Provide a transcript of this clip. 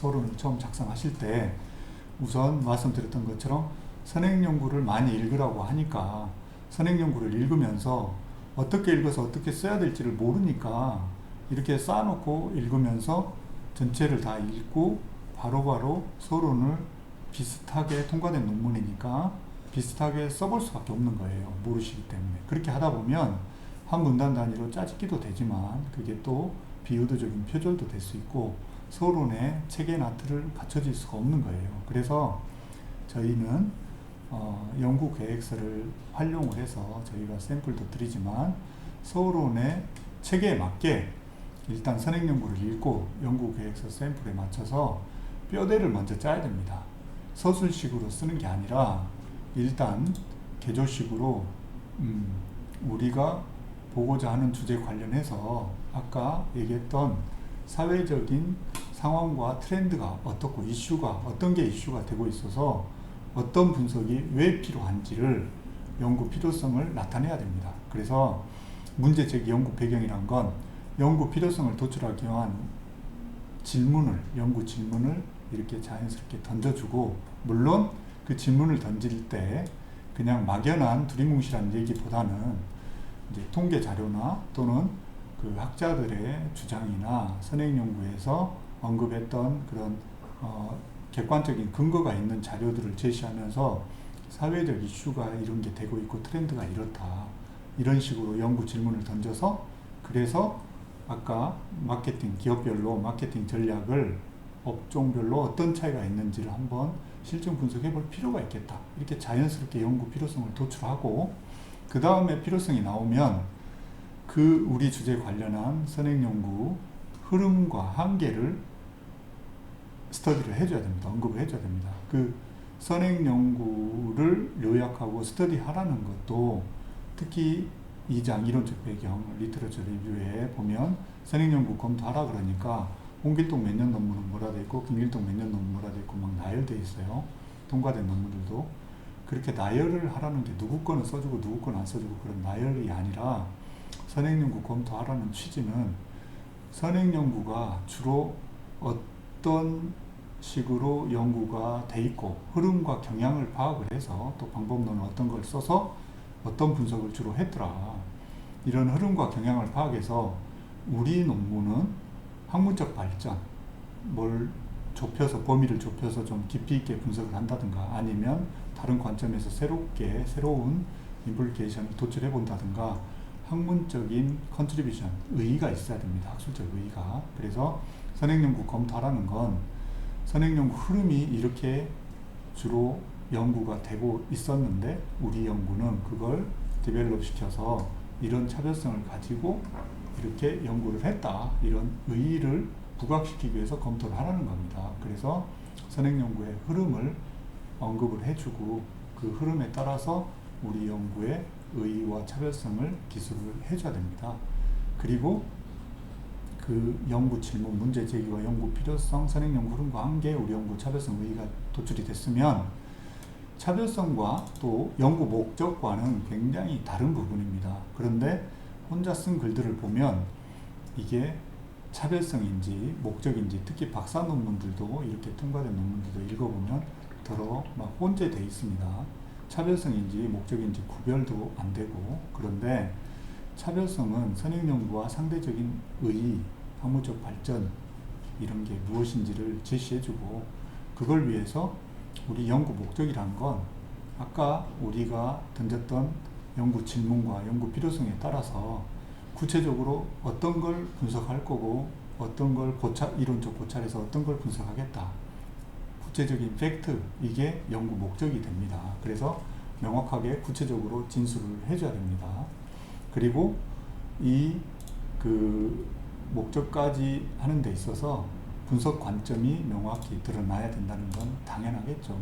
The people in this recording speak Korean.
서론을 처음 작성하실 때 우선 말씀드렸던 것처럼 선행 연구를 많이 읽으라고 하니까 선행 연구를 읽으면서 어떻게 읽어서 어떻게 써야 될지를 모르니까 이렇게 쌓아놓고 읽으면서 전체를 다 읽고 바로바로 서론을 비슷하게 통과된 논문이니까 비슷하게 써볼 수밖에 없는 거예요. 모르시기 때문에. 그렇게 하다 보면 한 문단 단위로 짜집기도 되지만 그게 또 비의도적인 표절도 될 수 있고 서론에 체계 나트를 갖춰질 수가 없는 거예요. 그래서 저희는 어, 연구 계획서를 활용을 해서 저희가 샘플도 드리지만 서론의 체계에 맞게 일단 선행 연구를 읽고 연구 계획서 샘플에 맞춰서 뼈대를 먼저 짜야 됩니다. 서술식으로 쓰는 게 아니라 일단 개조식으로 음, 우리가 보고자 하는 주제 관련해서 아까 얘기했던 사회적인 상황과 트렌드가 어떻고 이슈가 어떤 게 이슈가 되고 있어서 어떤 분석이 왜 필요한지를 연구 필요성을 나타내야 됩니다. 그래서 문제 제기 연구 배경이란 건 연구 필요성을 도출하기 위한 질문을 연구 질문을 이렇게 자연스럽게 던져주고 물론 그 질문을 던질 때 그냥 막연한 두리뭉실한 얘기보다는 이제 통계 자료나 또는 그 학자들의 주장이나 선행 연구에서 언급했던 그런 어, 객관적인 근거가 있는 자료들을 제시하면서 사회적 이슈가 이런 게 되고 있고 트렌드가 이렇다 이런 식으로 연구 질문을 던져서 그래서 아까 마케팅 기업별로 마케팅 전략을 업종별로 어떤 차이가 있는지를 한번 실증 분석해 볼 필요가 있겠다. 이렇게 자연스럽게 연구 필요성을 도출하고 그 다음에 필요성이 나오면 그 우리 주제 관련한 선행 연구 흐름과 한계를 스터디를 해줘야 됩니다. 언급을 해줘야 됩니다. 그 선행 연구를 요약하고 스터디하라는 것도 특히 2장 이론적 배경 리터러처 리뷰에 보면 선행 연구 검토하라 그러니까 홍길동 몇 년 논문은 뭐라 돼 있고 김길동 몇 년 논문 뭐라 돼 있고 막 나열돼 있어요. 통과된 논문들도 그렇게 나열을 하라는 게 누구 거는 써주고 누구 거는 안 써주고 그런 나열이 아니라 선행 연구 검토하라는 취지는 선행 연구가 주로 어떤 식으로 연구가 돼 있고 흐름과 경향을 파악을 해서 또 방법론은 어떤 걸 써서 어떤 분석을 주로 했더라. 이런 흐름과 경향을 파악해서 우리 논문은 학문적 발전, 뭘 좁혀서 범위를 좁혀서 좀 깊이 있게 분석을 한다든가 아니면 다른 관점에서 새롭게 새로운 인플리케이션을 도출해 본다든가 학문적인 컨트리뷰션 의의가 있어야 됩니다. 학술적 의의가. 그래서 선행연구 검토하라는 건 선행연구 흐름이 이렇게 주로 연구가 되고 있었는데 우리 연구는 그걸 디벨롭 시켜서 이런 차별성을 가지고 이렇게 연구를 했다. 이런 의의를 부각시키기 위해서 검토를 하라는 겁니다. 그래서 선행연구의 흐름을 언급을 해주고 그 흐름에 따라서 우리 연구의 의의와 차별성을 기술을 해줘야 됩니다. 그리고 그 연구 질문, 문제 제기와 연구 필요성, 선행 연구 흐름과 한계, 우리 연구 차별성 의의가 도출이 됐으면 차별성과 또 연구 목적과는 굉장히 다른 부분입니다. 그런데 혼자 쓴 글들을 보면 이게 차별성인지 목적인지 특히 박사 논문들도 이렇게 통과된 논문들도 읽어보면 더러 막 혼재돼 있습니다. 차별성인지 목적인지 구별도 안 되고 그런데 차별성은 선행 연구와 상대적인 의의, 학문적 발전 이런 게 무엇인지를 제시해주고 그걸 위해서 우리 연구 목적이란 건 아까 우리가 던졌던 연구 질문과 연구 필요성에 따라서 구체적으로 어떤 걸 분석할 거고 어떤 걸 고찰 이론적 고찰해서 어떤 걸 분석하겠다. 구체적인 팩트 이게 연구 목적이 됩니다. 그래서 명확하게 구체적으로 진술을 해줘야 됩니다. 그리고 이 그 목적까지 하는 데 있어서 분석 관점이 명확히 드러나야 된다는 건 당연하겠죠.